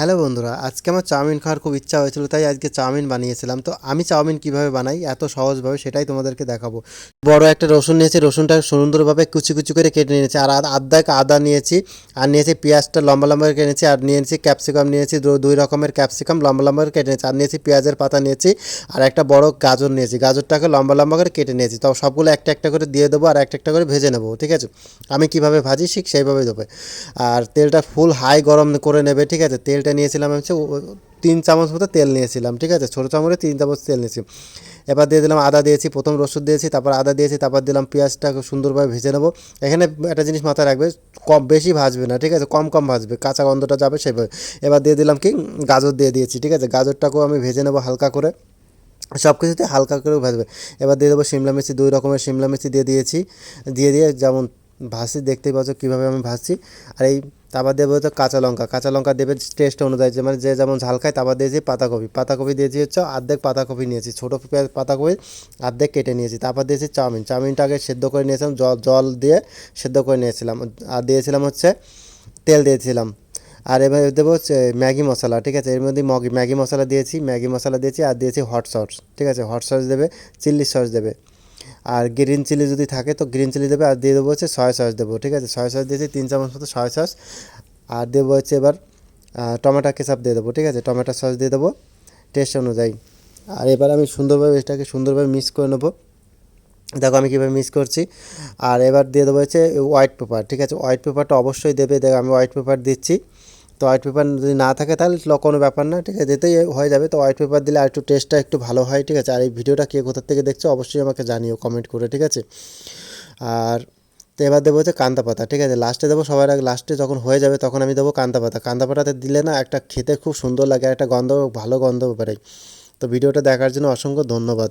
Hello বন্ধুরা, আজকে আমার চাউমিন খাওয়ার খুব ইচ্ছা হয়েছিল, তাই আজকে চাউমিন বানিয়েছিলাম। তো আমি চাউমিন কীভাবে বানাই, এত সহজভাবে সেটাই তোমাদেরকে দেখাবো। বড় একটা রসুন নিয়েছি, রসুনটা সুন্দরভাবে কুচি কুচি করে কেটে নিয়েছি। আর আদ- আদা নিয়েছি, আর নিয়েছি পেঁয়াজটা লম্বা লম্বা করে নিয়েছি আর নিয়েছি ক্যাপসিকাম নিয়েছি দুই রকমের ক্যাপসিকাম লম্বা লম্বা করে কেটে নিয়েছি আর নিয়েছি পেঁয়াজের পাতা নিয়েছি, আর একটা বড় গাজর নিয়েছি। গাজরটাকে লম্বা লম্বা করে কেটে নিয়েছি। তো সবগুলো একটা একটা করে দিয়ে দেবো আর একটা একটা করে ভেজে নেব, ঠিক আছে? আমি কীভাবে ভাজি ঠিক সেইভাবে দেবো। আর তেলটা ফুল হাই গরম করে নেবে, ঠিক আছে? তেলটা নিয়েছিলাম হচ্ছে তিন চামচ মতো তেল নিয়েছিলাম, ঠিক আছে? ছোটো চামচে তিন চামচ তেল নিয়েছি। এবার দিয়ে দিলাম আদা দিয়েছি, প্রথম রসুন দিয়েছি, তারপর আদা দিয়েছি, তারপর দিলাম পেঁয়াজটা সুন্দরভাবে ভেজে নেব। এখানে একটা জিনিস মাথায় রাখবে, কম বেশি ভাজবে না, ঠিক আছে? কম কম ভাজবে, কাঁচা গন্ধটা যাবে সেভাবে। এবার দিয়ে দিলাম কি? গাজর দিয়ে দিয়েছি, ঠিক আছে? গাজরটাকেও আমি ভেজে নেব হালকা করে। সব কিছুতে হালকা করে ভাজবে। এবার দিয়ে দেবো শিমলা মির্চি, দুই রকমের শিমলা মির্চি দিয়ে দিয়েছি। দিয়ে দিয়ে যেমন ভাজছি দেখতেই পাচ্ছ কীভাবে আমি ভাজছি আর এই তারপর দেবো হচ্ছে কাঁচা লঙ্কা। কাঁচা লঙ্কা দেবে টেস্ট অনুযায়ী যে মানে যে যেমন ঝাল খায় তারপর দিয়েছি পাতাকপি। পাতাকপি দিয়েছি হচ্ছে অর্ধেক পাতাকপি নিয়েছি। ছোটো পেঁয়াজ পাতাকপি অর্ধেক কেটে নিয়েছি। তারপর দিয়েছি চাউমিন। চাউমিনটা আগে সেদ্ধ করে নিয়েছিলাম, জল জল দিয়ে সেদ্ধ করে নিয়েছিলাম। আর দিয়েছিলাম হচ্ছে তেল দিয়েছিলাম। আর এবার দেবো ম্যাগি মশলা, ঠিক আছে? এর মধ্যে ম্যাগি মশলা দিয়েছি, ম্যাগি মশলা দিয়েছি, আর দিয়েছি হট সস ঠিক আছে? হট সস দেবে চিল্লি সস দেবে। আর গ্রিন চিলি যদি থাকে, তো গ্রিন চিলি দেবে, আর দিয়ে দেবো হচ্ছে সয়া সস দেবো, ঠিক আছে? সয়া সস দিয়েছি তিন চামচ মতো সয়া সস আর দেবো হচ্ছে এবার টমেটো কেচাপ দিয়ে দেবো, ঠিক আছে? টমেটো সস দিয়ে দেবো টেস্ট অনুযায়ী। আর এবার আমি সুন্দরভাবে এটাকে সুন্দরভাবে মিক্স করে নেব। দেখো আমি কীভাবে মিক্স করছি। আর এবার দিয়ে দেবো হচ্ছে হোয়াইট পেপার ঠিক আছে? হোয়াইট পেপারটা অবশ্যই দেবে, দেখো আমি হোয়াইট পেপার দিচ্ছি। তো হোয়াইট পেপার যদি না থাকে তাহলে কোনো ব্যাপার না, ঠিক আছে? যেতেই হয়ে যাবে। তো হোয়াইট পেপার দিলে আর একটু টেস্টটা একটু ভালো হয়, ঠিক আছে? আর এই ভিডিওটা কে কোথা থেকে দেখছ অবশ্যই আমাকে জানিও কমেন্ট করে, ঠিক আছে? আর তো এবার দেবো হচ্ছে কান্তা পাতা, ঠিক আছে? লাস্টে দেবো সবার আগে লাস্টে যখন হয়ে যাবে তখন আমি দেবো কান্তা পাতা। কান্তা পাতাতে দিলে না একটা খেতে খুব সুন্দর লাগে একটা গন্ধ, ভালো গন্ধ বেরোয়। তো ভিডিওটা দেখার জন্য অসংখ্য ধন্যবাদ।